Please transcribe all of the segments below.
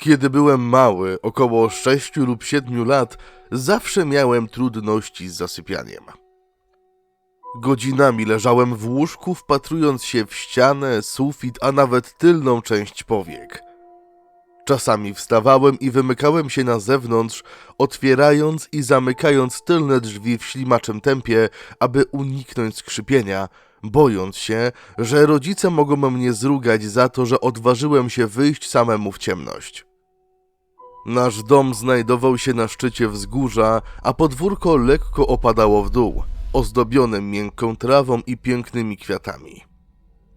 Kiedy byłem mały, około 6 lub 7 lat, zawsze miałem trudności z zasypianiem. Godzinami leżałem w łóżku, wpatrując się w ścianę, sufit, a nawet tylną część powiek. Czasami wstawałem i wymykałem się na zewnątrz, otwierając i zamykając tylne drzwi w ślimaczym tempie, aby uniknąć skrzypienia, bojąc się, że rodzice mogą mnie zrugać za to, że odważyłem się wyjść samemu w ciemność. Nasz dom znajdował się na szczycie wzgórza, a podwórko lekko opadało w dół, ozdobione miękką trawą i pięknymi kwiatami.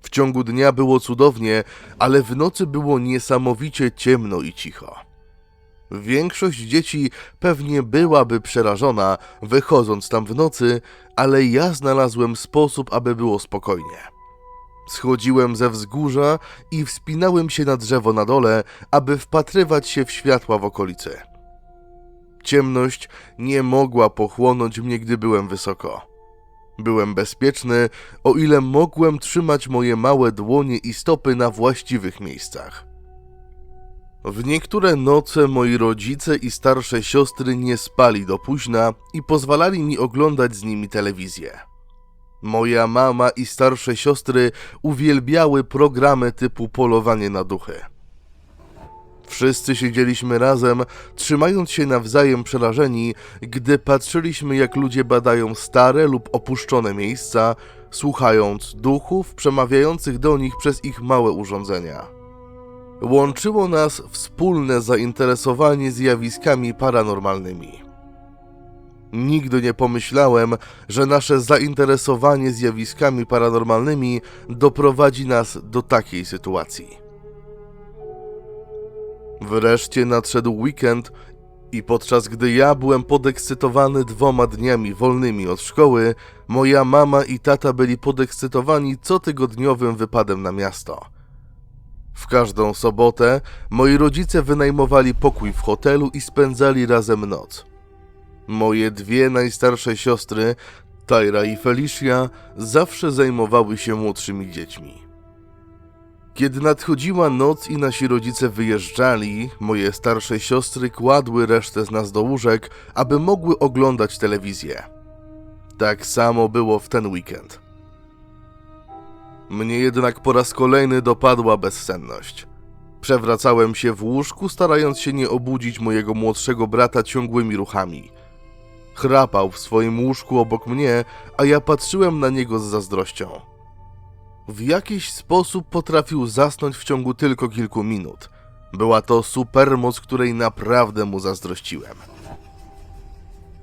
W ciągu dnia było cudownie, ale w nocy było niesamowicie ciemno i cicho. Większość dzieci pewnie byłaby przerażona, wychodząc tam w nocy, ale ja znalazłem sposób, aby było spokojnie. Schodziłem ze wzgórza i wspinałem się na drzewo na dole, aby wpatrywać się w światła w okolicy. Ciemność nie mogła pochłonąć mnie, gdy byłem wysoko. Byłem bezpieczny, o ile mogłem trzymać moje małe dłonie i stopy na właściwych miejscach. W niektóre noce moi rodzice i starsze siostry nie spali do późna i pozwalali mi oglądać z nimi telewizję. Moja mama i starsze siostry uwielbiały programy typu Polowanie na duchy. Wszyscy siedzieliśmy razem, trzymając się nawzajem przerażeni, gdy patrzyliśmy, jak ludzie badają stare lub opuszczone miejsca, słuchając duchów przemawiających do nich przez ich małe urządzenia. Łączyło nas wspólne zainteresowanie zjawiskami paranormalnymi. Nigdy nie pomyślałem, że nasze zainteresowanie zjawiskami paranormalnymi doprowadzi nas do takiej sytuacji. Wreszcie nadszedł weekend i podczas gdy ja byłem podekscytowany dwoma dniami wolnymi od szkoły, moja mama i tata byli podekscytowani cotygodniowym wypadem na miasto. W każdą sobotę moi rodzice wynajmowali pokój w hotelu i spędzali razem noc. Moje dwie najstarsze siostry, Tyra i Felicia, zawsze zajmowały się młodszymi dziećmi. Kiedy nadchodziła noc i nasi rodzice wyjeżdżali, moje starsze siostry kładły resztę z nas do łóżek, aby mogły oglądać telewizję. Tak samo było w ten weekend. Mnie jednak po raz kolejny dopadła bezsenność. Przewracałem się w łóżku, starając się nie obudzić mojego młodszego brata ciągłymi ruchami. Chrapał w swoim łóżku obok mnie, a ja patrzyłem na niego z zazdrością. W jakiś sposób potrafił zasnąć w ciągu tylko kilku minut. Była to supermoc, której naprawdę mu zazdrościłem.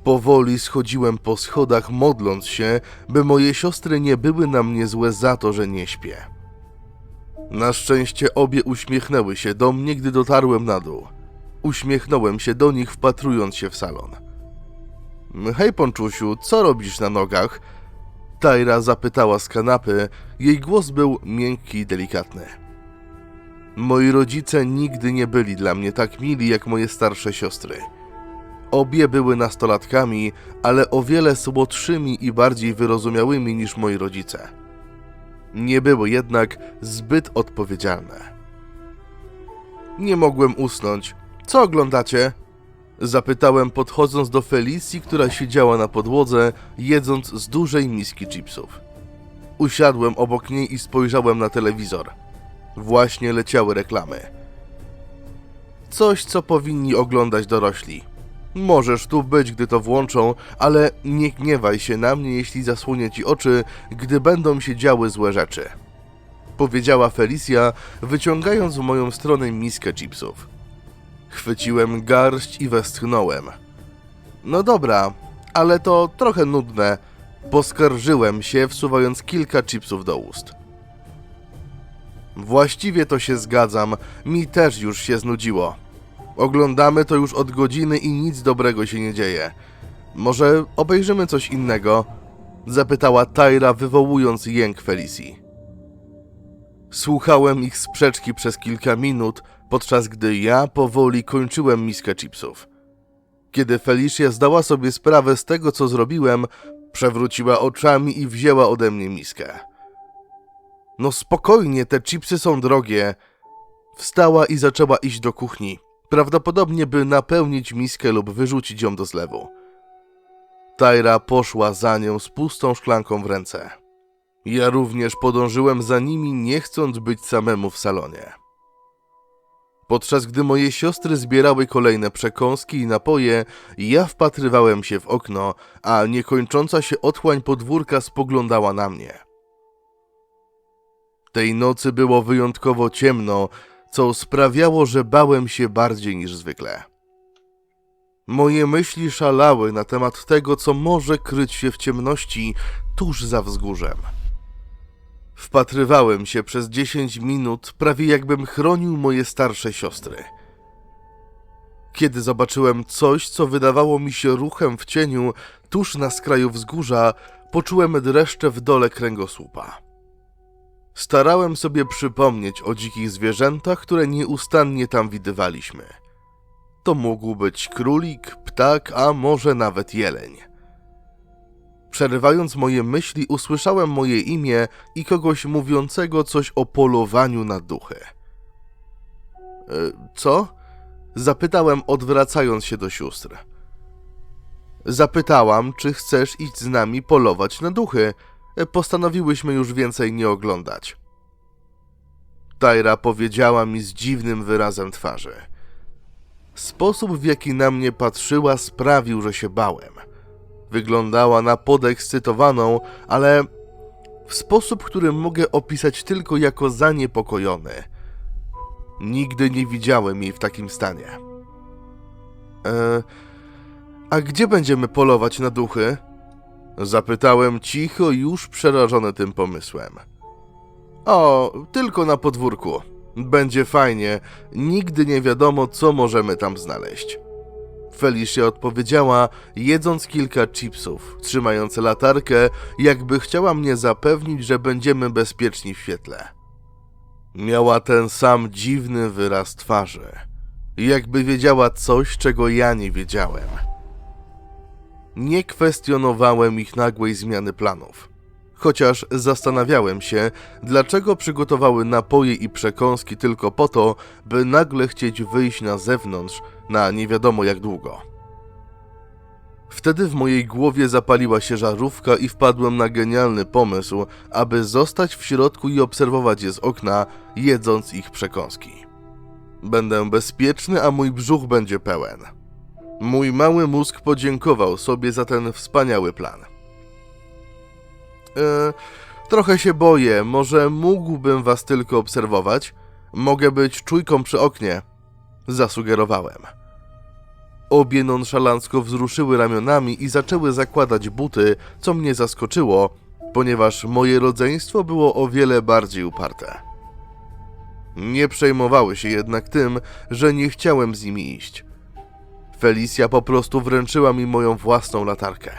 Powoli schodziłem po schodach, modląc się, by moje siostry nie były na mnie złe za to, że nie śpię. Na szczęście obie uśmiechnęły się do mnie, gdy dotarłem na dół. Uśmiechnąłem się do nich, wpatrując się w salon. Hej, Ponczusiu, co robisz na nogach? Tyra zapytała z kanapy. Jej głos był miękki i delikatny. Moi rodzice nigdy nie byli dla mnie tak mili jak moje starsze siostry. Obie były nastolatkami, ale o wiele słodszymi i bardziej wyrozumiałymi niż moi rodzice. Nie były jednak zbyt odpowiedzialne. Nie mogłem usnąć. Co oglądacie? Zapytałem podchodząc do Felicji, która siedziała na podłodze, jedząc z dużej miski chipsów. Usiadłem obok niej i spojrzałem na telewizor. Właśnie leciały reklamy. Coś, co powinni oglądać dorośli. Możesz tu być, gdy to włączą, ale nie gniewaj się na mnie, jeśli zasłonię ci oczy, gdy będą się działy złe rzeczy. Powiedziała Felicia, wyciągając w moją stronę miskę chipsów. Chwyciłem garść i westchnąłem. No dobra, ale to trochę nudne. Poskarżyłem się, wsuwając kilka chipsów do ust. Właściwie to się zgadzam, mi też już się znudziło. Oglądamy to już od godziny i nic dobrego się nie dzieje. Może obejrzymy coś innego? Zapytała Tyra, wywołując jęk Felicji. Słuchałem ich sprzeczki przez kilka minut, podczas gdy ja powoli kończyłem miskę chipsów. Kiedy Felicia zdała sobie sprawę z tego, co zrobiłem, przewróciła oczami i wzięła ode mnie miskę. No spokojnie, te chipsy są drogie. Wstała i zaczęła iść do kuchni. Prawdopodobnie by napełnić miskę lub wyrzucić ją do zlewu. Tajra poszła za nią z pustą szklanką w ręce. Ja również podążyłem za nimi, nie chcąc być samemu w salonie. Podczas gdy moje siostry zbierały kolejne przekąski i napoje, ja wpatrywałem się w okno, a niekończąca się otchłań podwórka spoglądała na mnie. Tej nocy było wyjątkowo ciemno, co sprawiało, że bałem się bardziej niż zwykle. Moje myśli szalały na temat tego, co może kryć się w ciemności tuż za wzgórzem. Wpatrywałem się przez 10 minut, prawie jakbym chronił moje starsze siostry. Kiedy zobaczyłem coś, co wydawało mi się ruchem w cieniu, tuż na skraju wzgórza, poczułem dreszcze w dole kręgosłupa. Starałem sobie przypomnieć o dzikich zwierzętach, które nieustannie tam widywaliśmy. To mógł być królik, ptak, a może nawet jeleń. Przerywając moje myśli, usłyszałem moje imię i kogoś mówiącego coś o polowaniu na duchy. E, co? Zapytałem, odwracając się do sióstr. Zapytałam, czy chcesz iść z nami polować na duchy. E, Postanowiłyśmy już więcej nie oglądać. Tajra powiedziała mi z dziwnym wyrazem twarzy. Sposób, w jaki na mnie patrzyła, sprawił, że się bałem. Wyglądała na podekscytowaną, ale w sposób, który mogę opisać tylko jako zaniepokojony. Nigdy nie widziałem jej w takim stanie. E, a gdzie będziemy polować na duchy? Zapytałem cicho, już przerażony tym pomysłem. O, tylko na podwórku. Będzie fajnie. Nigdy nie wiadomo, co możemy tam znaleźć. Felicia odpowiedziała, jedząc kilka chipsów, trzymając latarkę, jakby chciała mnie zapewnić, że będziemy bezpieczni w świetle. Miała ten sam dziwny wyraz twarzy. Jakby wiedziała coś, czego ja nie wiedziałem. Nie kwestionowałem ich nagłej zmiany planów. Chociaż zastanawiałem się, dlaczego przygotowały napoje i przekąski tylko po to, by nagle chcieć wyjść na zewnątrz na nie wiadomo jak długo. Wtedy w mojej głowie zapaliła się żarówka i wpadłem na genialny pomysł, aby zostać w środku i obserwować je z okna, jedząc ich przekąski. Będę bezpieczny, a mój brzuch będzie pełen. Mój mały mózg podziękował sobie za ten wspaniały plan. E, trochę się boję, może mógłbym was tylko obserwować? Mogę być czujką przy oknie, zasugerowałem. Obie nonszalancko wzruszyły ramionami i zaczęły zakładać buty, co mnie zaskoczyło, ponieważ moje rodzeństwo było o wiele bardziej uparte. Nie przejmowały się jednak tym, że nie chciałem z nimi iść. Felicia po prostu wręczyła mi moją własną latarkę.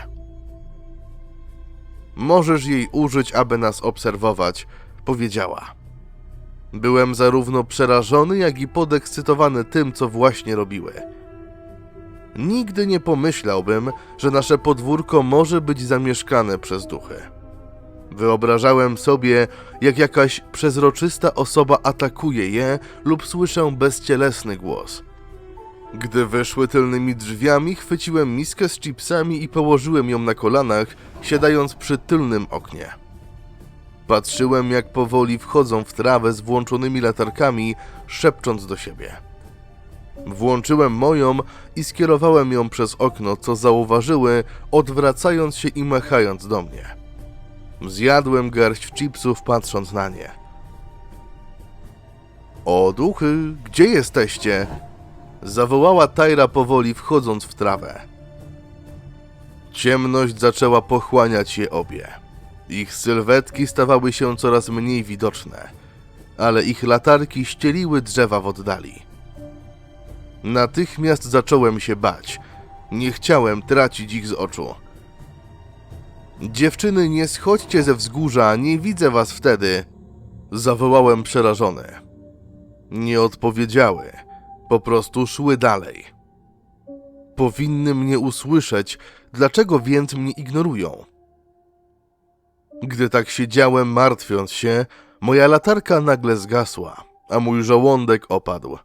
Możesz jej użyć, aby nas obserwować, powiedziała. Byłem zarówno przerażony, jak i podekscytowany tym, co właśnie robiły. Nigdy nie pomyślałbym, że nasze podwórko może być zamieszkane przez duchy. Wyobrażałem sobie, jak jakaś przezroczysta osoba atakuje je lub słyszę bezcielesny głos. Gdy wyszły tylnymi drzwiami, chwyciłem miskę z chipsami i położyłem ją na kolanach, siadając przy tylnym oknie. Patrzyłem, jak powoli wchodzą w trawę z włączonymi latarkami, szepcząc do siebie. Włączyłem moją i skierowałem ją przez okno, co zauważyły, odwracając się i machając do mnie. Zjadłem garść chipsów, patrząc na nie. O duchy, gdzie jesteście? Zawołała Tajra powoli, wchodząc w trawę. Ciemność zaczęła pochłaniać je obie. Ich sylwetki stawały się coraz mniej widoczne, ale ich latarki ścieliły drzewa w oddali. Natychmiast zacząłem się bać. Nie chciałem tracić ich z oczu. Dziewczyny, nie schodźcie ze wzgórza, nie widzę was wtedy. Zawołałem przerażony. Nie odpowiedziały, po prostu szły dalej. Powinny mnie usłyszeć, dlaczego więc mnie ignorują? Gdy tak siedziałem, martwiąc się, moja latarka nagle zgasła, a mój żołądek opadł.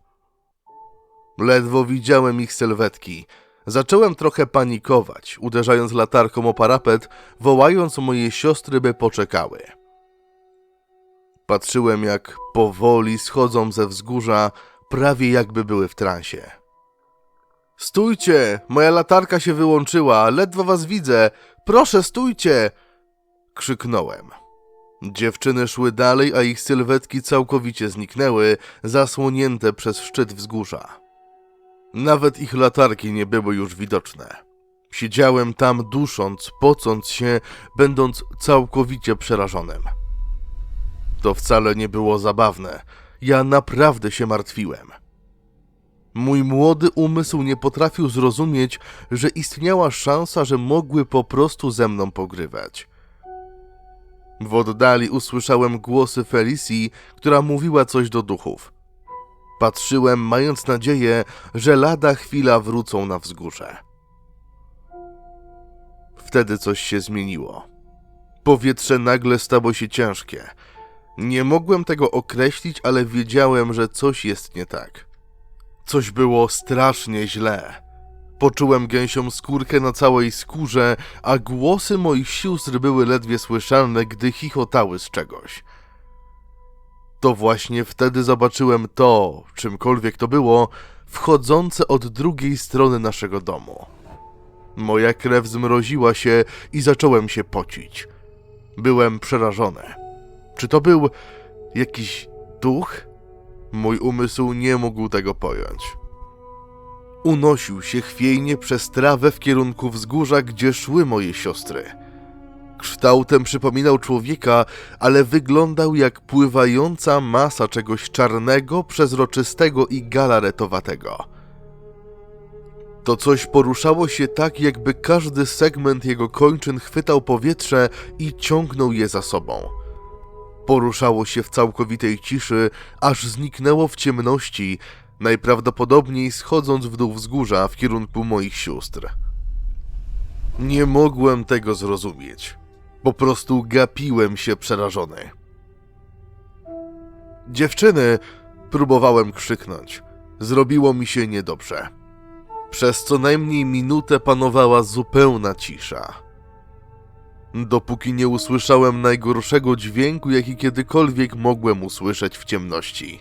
Ledwo widziałem ich sylwetki. Zacząłem trochę panikować, uderzając latarką o parapet, wołając moje siostry, by poczekały. Patrzyłem, jak powoli schodzą ze wzgórza, prawie jakby były w transie. Stójcie! Moja latarka się wyłączyła, ledwo was widzę! Proszę, stójcie! Krzyknąłem. Dziewczyny szły dalej, a ich sylwetki całkowicie zniknęły, zasłonięte przez szczyt wzgórza. Nawet ich latarki nie były już widoczne. Siedziałem tam dusząc, pocąc się, będąc całkowicie przerażonym. To wcale nie było zabawne. Ja naprawdę się martwiłem. Mój młody umysł nie potrafił zrozumieć, że istniała szansa, że mogły po prostu ze mną pogrywać. W oddali usłyszałem głosy Felicji, która mówiła coś do duchów. Patrzyłem, mając nadzieję, że lada chwila wrócą na wzgórze. Wtedy coś się zmieniło. Powietrze nagle stało się ciężkie. Nie mogłem tego określić, ale wiedziałem, że coś jest nie tak. Coś było strasznie źle. Poczułem gęsią skórkę na całej skórze, a głosy moich sióstr były ledwie słyszalne, gdy chichotały z czegoś. To właśnie wtedy zobaczyłem to, czymkolwiek to było, wchodzące od drugiej strony naszego domu. Moja krew zmroziła się i zacząłem się pocić. Byłem przerażony. Czy to był jakiś duch? Mój umysł nie mógł tego pojąć. Unosił się chwiejnie przez trawę w kierunku wzgórza, gdzie szły moje siostry. Kształtem przypominał człowieka, ale wyglądał jak pływająca masa czegoś czarnego, przezroczystego i galaretowatego. To coś poruszało się tak, jakby każdy segment jego kończyn chwytał powietrze i ciągnął je za sobą. Poruszało się w całkowitej ciszy, aż zniknęło w ciemności, najprawdopodobniej schodząc w dół wzgórza w kierunku moich sióstr. Nie mogłem tego zrozumieć. Po prostu gapiłem się przerażony. Dziewczyny, próbowałem krzyknąć. Zrobiło mi się niedobrze. Przez co najmniej minutę panowała zupełna cisza. Dopóki nie usłyszałem najgorszego dźwięku, jaki kiedykolwiek mogłem usłyszeć w ciemności.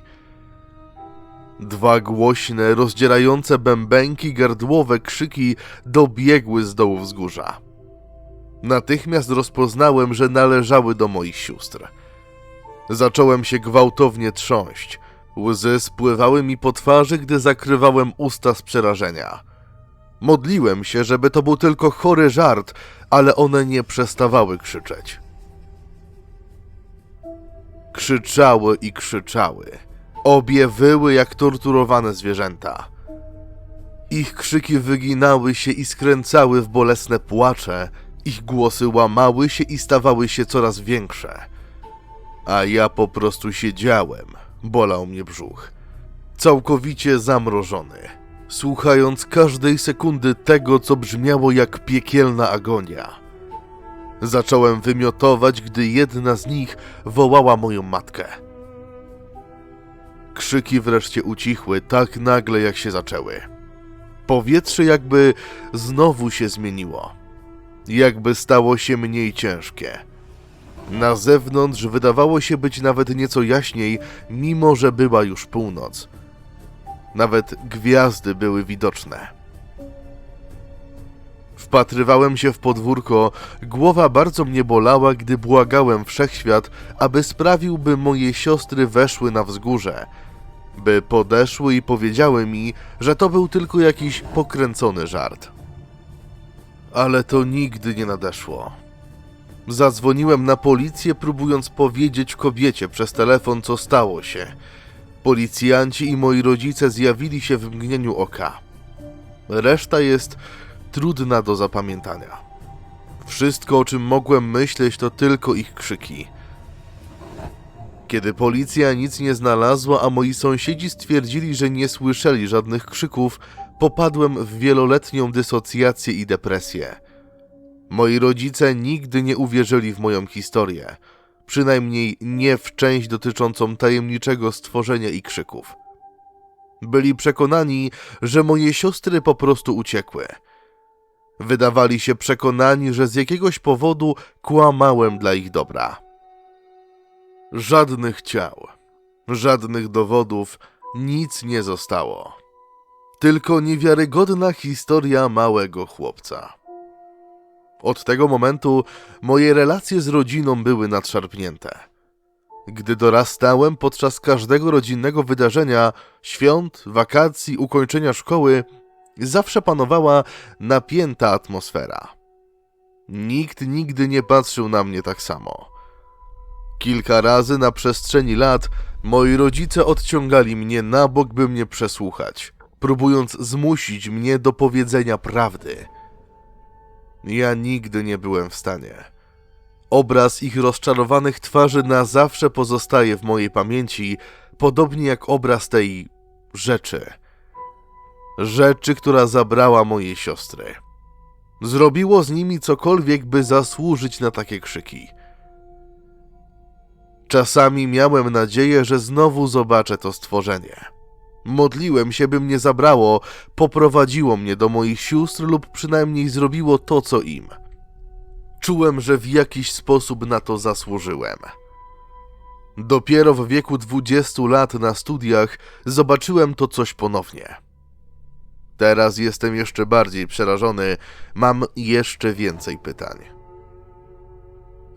Dwa głośne, rozdzierające bębenki gardłowe krzyki dobiegły z dołu wzgórza. Natychmiast rozpoznałem, że należały do moich sióstr. Zacząłem się gwałtownie trząść. Łzy spływały mi po twarzy, gdy zakrywałem usta z przerażenia. Modliłem się, żeby to był tylko chory żart, ale one nie przestawały krzyczeć. Krzyczały i krzyczały. Obie wyły jak torturowane zwierzęta. Ich krzyki wyginały się i skręcały w bolesne płacze, ich głosy łamały się i stawały się coraz większe. A ja po prostu siedziałem, bolał mnie brzuch. Całkowicie zamrożony, słuchając każdej sekundy tego, co brzmiało jak piekielna agonia. Zacząłem wymiotować, gdy jedna z nich wołała moją matkę. Krzyki wreszcie ucichły tak nagle, jak się zaczęły. Powietrze jakby znowu się zmieniło. Jakby stało się mniej ciężkie. Na zewnątrz wydawało się być nawet nieco jaśniej, mimo że była już północ. Nawet gwiazdy były widoczne. Wpatrywałem się w podwórko, głowa bardzo mnie bolała, gdy błagałem wszechświat, aby sprawił, by moje siostry weszły na wzgórze, by podeszły i powiedziały mi, że to był tylko jakiś pokręcony żart. Ale to nigdy nie nadeszło. Zadzwoniłem na policję, próbując powiedzieć kobiecie przez telefon, co stało się. Policjanci i moi rodzice zjawili się w mgnieniu oka. Reszta jest trudna do zapamiętania. Wszystko, o czym mogłem myśleć, to tylko ich krzyki. Kiedy policja nic nie znalazła, a moi sąsiedzi stwierdzili, że nie słyszeli żadnych krzyków, popadłem w wieloletnią dysocjację i depresję. Moi rodzice nigdy nie uwierzyli w moją historię, przynajmniej nie w część dotyczącą tajemniczego stworzenia i krzyków. Byli przekonani, że moje siostry po prostu uciekły. Wydawali się przekonani, że z jakiegoś powodu kłamałem dla ich dobra. Żadnych ciał, żadnych dowodów, nic nie zostało. Tylko niewiarygodna historia małego chłopca. Od tego momentu moje relacje z rodziną były nadszarpnięte. Gdy dorastałem podczas każdego rodzinnego wydarzenia, świąt, wakacji, ukończenia szkoły, zawsze panowała napięta atmosfera. Nikt nigdy nie patrzył na mnie tak samo. Kilka razy na przestrzeni lat moi rodzice odciągali mnie na bok, by mnie przesłuchać, próbując zmusić mnie do powiedzenia prawdy. Ja nigdy nie byłem w stanie. Obraz ich rozczarowanych twarzy na zawsze pozostaje w mojej pamięci, podobnie jak obraz tej rzeczy. Rzeczy, która zabrała moje siostry. Zrobiło z nimi cokolwiek, by zasłużyć na takie krzyki. Czasami miałem nadzieję, że znowu zobaczę to stworzenie. Modliłem się, by mnie zabrało, poprowadziło mnie do moich sióstr lub przynajmniej zrobiło to, co im. Czułem, że w jakiś sposób na to zasłużyłem. Dopiero w wieku 20 lat na studiach zobaczyłem to coś ponownie. Teraz jestem jeszcze bardziej przerażony, mam jeszcze więcej pytań.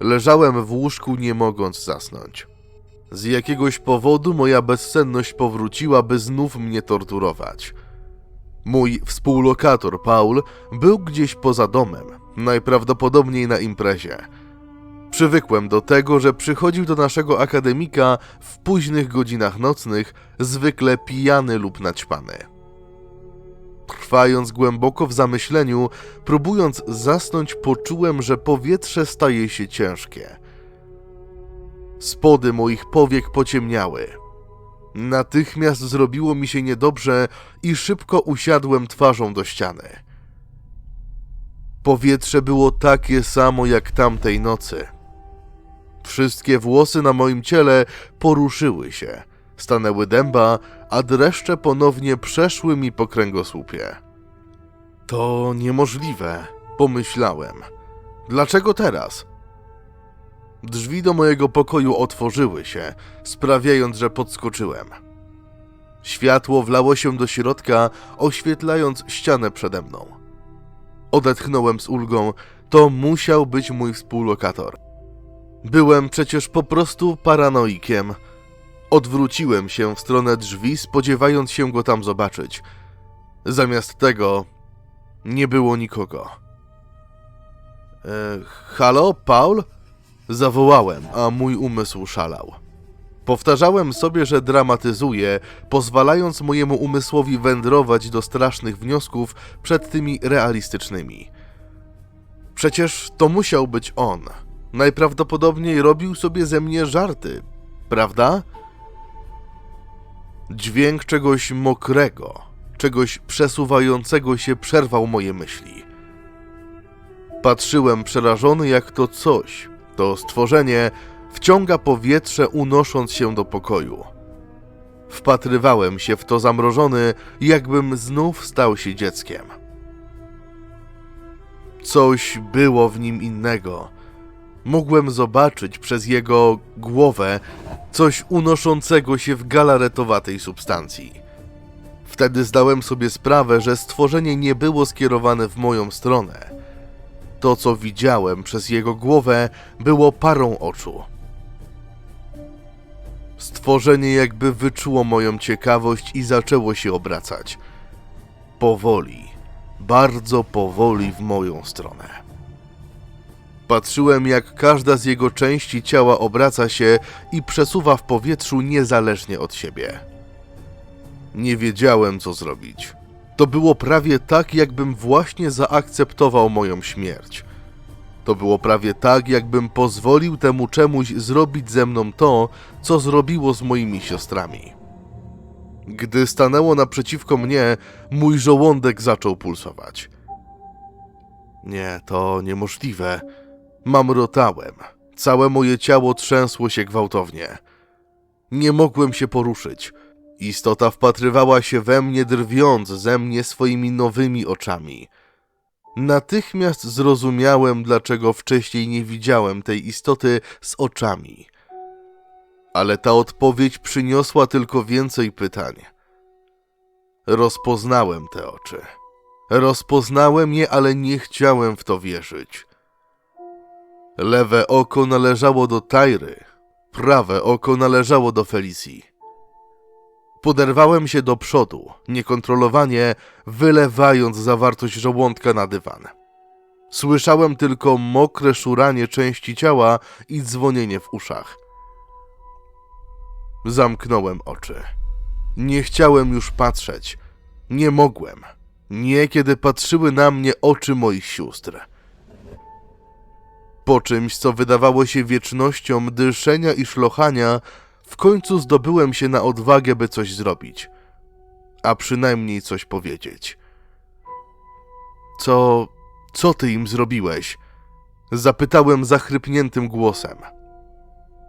Leżałem w łóżku, nie mogąc zasnąć. Z jakiegoś powodu moja bezsenność powróciła, by znów mnie torturować. Mój współlokator Paul był gdzieś poza domem, najprawdopodobniej na imprezie. Przywykłem do tego, że przychodził do naszego akademika w późnych godzinach nocnych, zwykle pijany lub naćpany. Trwając głęboko w zamyśleniu, próbując zasnąć, poczułem, że powietrze staje się ciężkie. Spody moich powiek pociemniały. Natychmiast zrobiło mi się niedobrze i szybko usiadłem twarzą do ściany. Powietrze było takie samo jak tamtej nocy. Wszystkie włosy na moim ciele poruszyły się, stanęły dęba, a dreszcze ponownie przeszły mi po kręgosłupie. To niemożliwe, pomyślałem. Dlaczego teraz? Drzwi do mojego pokoju otworzyły się, sprawiając, że podskoczyłem. Światło wlało się do środka, oświetlając ścianę przede mną. Odetchnąłem z ulgą, to musiał być mój współlokator. Byłem przecież po prostu paranoikiem. Odwróciłem się w stronę drzwi, spodziewając się go tam zobaczyć. Zamiast tego nie było nikogo. E, halo, Paul? Zawołałem, a mój umysł szalał. Powtarzałem sobie, że dramatyzuję, pozwalając mojemu umysłowi wędrować do strasznych wniosków przed tymi realistycznymi. Przecież to musiał być on. Najprawdopodobniej robił sobie ze mnie żarty, prawda? Dźwięk czegoś mokrego, czegoś przesuwającego się przerwał moje myśli. Patrzyłem przerażony, jak to coś, to stworzenie, wciąga powietrze, unosząc się do pokoju. Wpatrywałem się w to zamrożony, jakbym znów stał się dzieckiem. Coś było w nim innego. Mogłem zobaczyć przez jego głowę coś unoszącego się w galaretowatej substancji. Wtedy zdałem sobie sprawę, że stworzenie nie było skierowane w moją stronę. To, co widziałem przez jego głowę, było parą oczu. Stworzenie jakby wyczuło moją ciekawość i zaczęło się obracać. Powoli, bardzo powoli w moją stronę. Patrzyłem, jak każda z jego części ciała obraca się i przesuwa w powietrzu niezależnie od siebie. Nie wiedziałem, co zrobić. To było prawie tak, jakbym właśnie zaakceptował moją śmierć. To było prawie tak, jakbym pozwolił temu czemuś zrobić ze mną to, co zrobiło z moimi siostrami. Gdy stanęło naprzeciwko mnie, mój żołądek zaczął pulsować. Nie, to niemożliwe. Mamrotałem. Całe moje ciało trzęsło się gwałtownie. Nie mogłem się poruszyć. Istota wpatrywała się we mnie, drwiąc ze mnie swoimi nowymi oczami. Natychmiast zrozumiałem, dlaczego wcześniej nie widziałem tej istoty z oczami. Ale ta odpowiedź przyniosła tylko więcej pytań. Rozpoznałem te oczy. Rozpoznałem je, ale nie chciałem w to wierzyć. Lewe oko należało do Tajry, prawe oko należało do Felicji. Poderwałem się do przodu, niekontrolowanie wylewając zawartość żołądka na dywan. Słyszałem tylko mokre szuranie części ciała i dzwonienie w uszach. Zamknąłem oczy. Nie chciałem już patrzeć. Nie mogłem. Nie, kiedy patrzyły na mnie oczy moich sióstr. Po czymś, co wydawało się wiecznością dyszenia i szlochania, w końcu zdobyłem się na odwagę, by coś zrobić, a przynajmniej coś powiedzieć. Co. co ty im zrobiłeś? Zapytałem zachrypniętym głosem.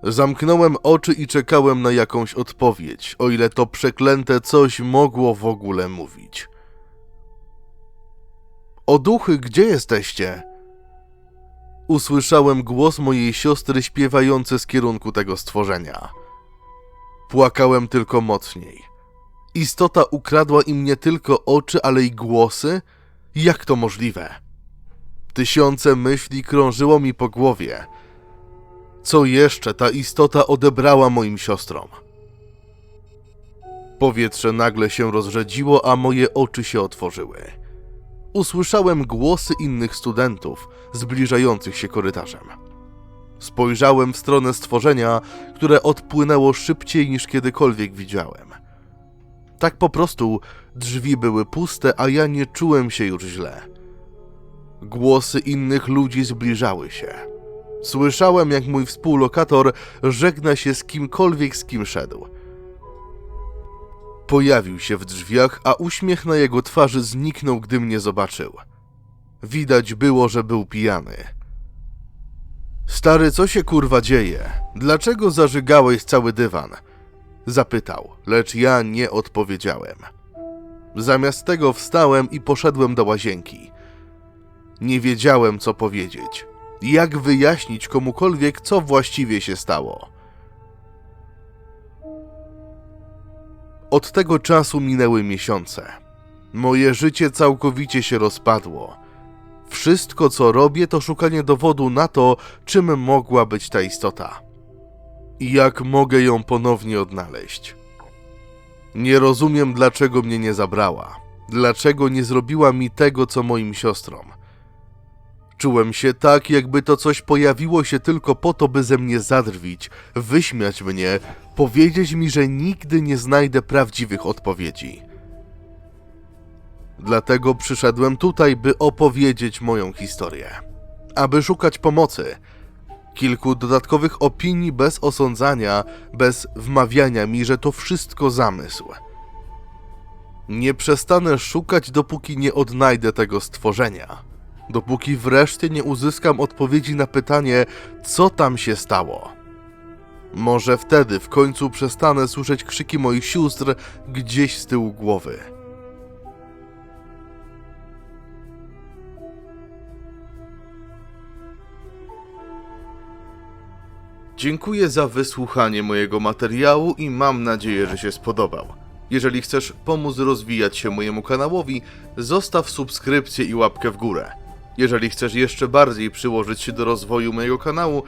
Zamknąłem oczy i czekałem na jakąś odpowiedź, o ile to przeklęte coś mogło w ogóle mówić. O duchy, gdzie jesteście? Usłyszałem głos mojej siostry śpiewający z kierunku tego stworzenia. Płakałem tylko mocniej. Istota ukradła im nie tylko oczy, ale i głosy? Jak to możliwe? Tysiące myśli krążyło mi po głowie. Co jeszcze ta istota odebrała moim siostrom? Powietrze nagle się rozrzedziło, a moje oczy się otworzyły. Usłyszałem głosy innych studentów zbliżających się korytarzem. Spojrzałem w stronę stworzenia, które odpłynęło szybciej niż kiedykolwiek widziałem. Tak po prostu drzwi były puste, a ja nie czułem się już źle. Głosy innych ludzi zbliżały się. Słyszałem, jak mój współlokator żegna się z kimkolwiek, z kim szedł. Pojawił się w drzwiach, a uśmiech na jego twarzy zniknął, gdy mnie zobaczył. Widać było, że był pijany. Stary, co się kurwa dzieje? Dlaczego zażygałeś cały dywan? Zapytał, lecz ja nie odpowiedziałem. Zamiast tego wstałem i poszedłem do łazienki. Nie wiedziałem, co powiedzieć. Jak wyjaśnić komukolwiek, co właściwie się stało? Od tego czasu minęły miesiące. Moje życie całkowicie się rozpadło. Wszystko, co robię, to szukanie dowodu na to, czym mogła być ta istota. I jak mogę ją ponownie odnaleźć. Nie rozumiem, dlaczego mnie nie zabrała. Dlaczego nie zrobiła mi tego, co moim siostrom. Czułem się tak, jakby to coś pojawiło się tylko po to, by ze mnie zadrwić, wyśmiać mnie, powiedzieć mi, że nigdy nie znajdę prawdziwych odpowiedzi. Dlatego przyszedłem tutaj, by opowiedzieć moją historię. Aby szukać pomocy. Kilku dodatkowych opinii bez osądzania, bez wmawiania mi, że to wszystko zamysł. Nie przestanę szukać, dopóki nie odnajdę tego stworzenia. Dopóki wreszcie nie uzyskam odpowiedzi na pytanie, co tam się stało. Może wtedy w końcu przestanę słyszeć krzyki moich sióstr gdzieś z tyłu głowy. Dziękuję za wysłuchanie mojego materiału i mam nadzieję, że się spodobał. Jeżeli chcesz pomóc rozwijać się mojemu kanałowi, zostaw subskrypcję i łapkę w górę. Jeżeli chcesz jeszcze bardziej przyłożyć się do rozwoju mojego kanału,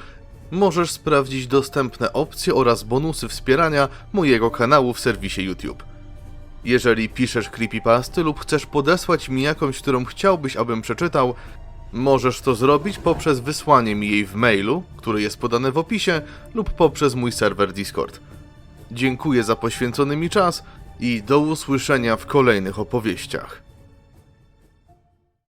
możesz sprawdzić dostępne opcje oraz bonusy wspierania mojego kanału w serwisie YouTube. Jeżeli piszesz creepypasty lub chcesz podesłać mi jakąś, którą chciałbyś, abym przeczytał, możesz to zrobić poprzez wysłanie mi jej w mailu, który jest podany w opisie, lub poprzez mój serwer Discord. Dziękuję za poświęcony mi czas i do usłyszenia w kolejnych opowieściach.